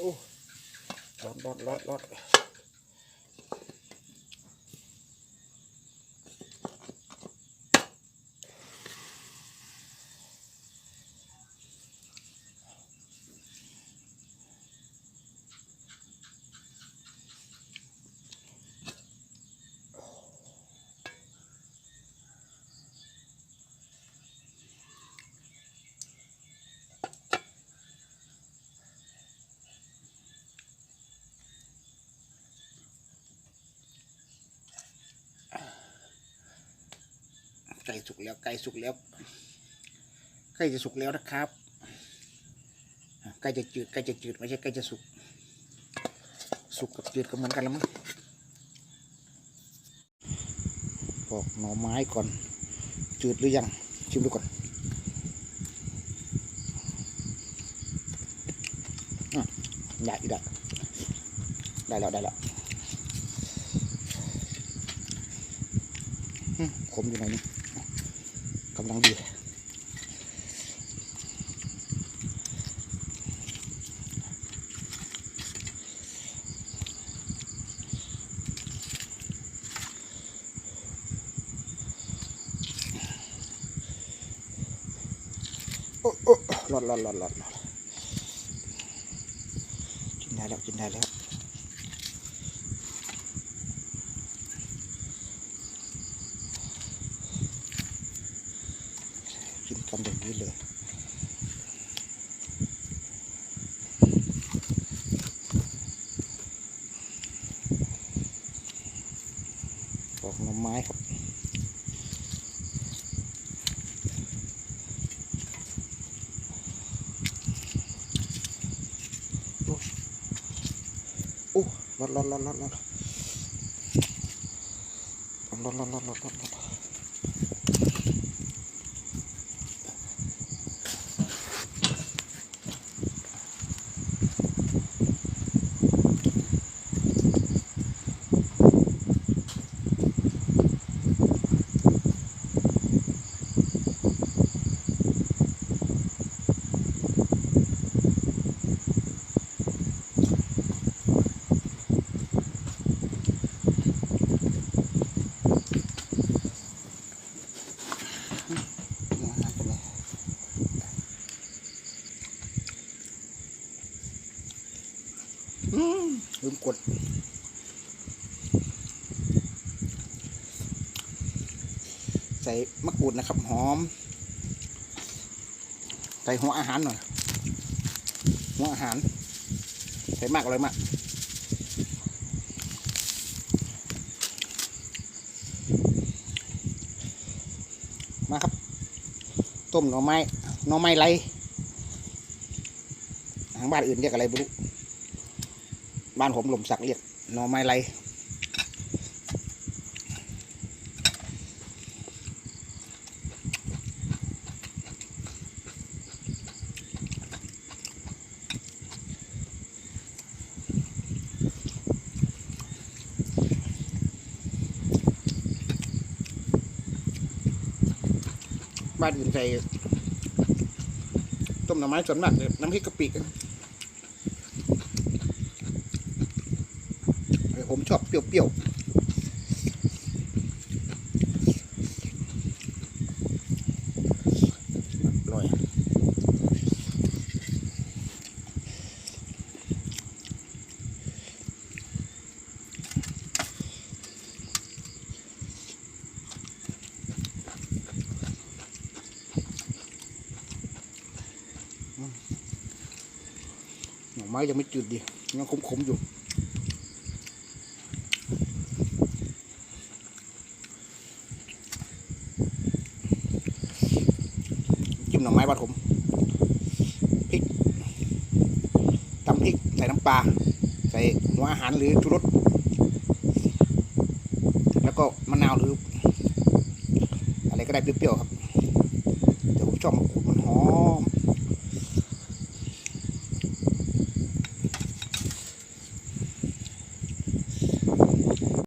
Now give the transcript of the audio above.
โอ้ร้อนร้อนร้อนร้อน ไก่สุกแล้วไก่สุกแล้วไก่จะสุกแล้วนะครับไก่จะจืดไก่จะจืดไม่ใช่ไก่จะสุก สุกกับจืดก็เหมือนกันและมั้งปอกหน่อไม้ก่อน จืดหรือยังชิมดูก่อนอะได้อีกแล้วได้แล้วได้แล้วขมอยู่ไหนนี่ กำลังดีโอ้โอ้รอดรอดรอดรอดรอดกินได้แล้วกินได้แล้ว กินกันอย่างนี้เลยปอกหน่อไม้ครับโอ้โอ้ร้อนร้อนร้อนร้อนร้อนร้อนร้อนร้อนร้อนร้อนร้อน ลืมกด ใส่มะกรูดนะครับ หอม ใส่หัวอาหารหน่อย หัวอาหาร ใส่มากอะไรมากมาครับ ต้มหน่อไม้หน่อไม้ไรทางบ้านอื่นเรียกอะไรไม่รู้ บ้านผมหล่มสักเรียกหน่อไม้ไรบ้านอื่นใส่ต้มหน่อไม้ส่วนมากเนี่ยน้ำพริกกะปิกันแต่ ผมชอบเปรี้ยวๆอร่อยหน่อไม้ยังไม่จืดดียังขมๆอยู่ จิ้มหน่อไม้บ้านผมพริกตำพริกใส่น้ำปลาใส่หัวอาหารหรือชูรสแล้วก็มะนาวหรือ อะไรก็ได้เปรี้ยวๆครับแต่ผมชอบมะกรูดมันหอม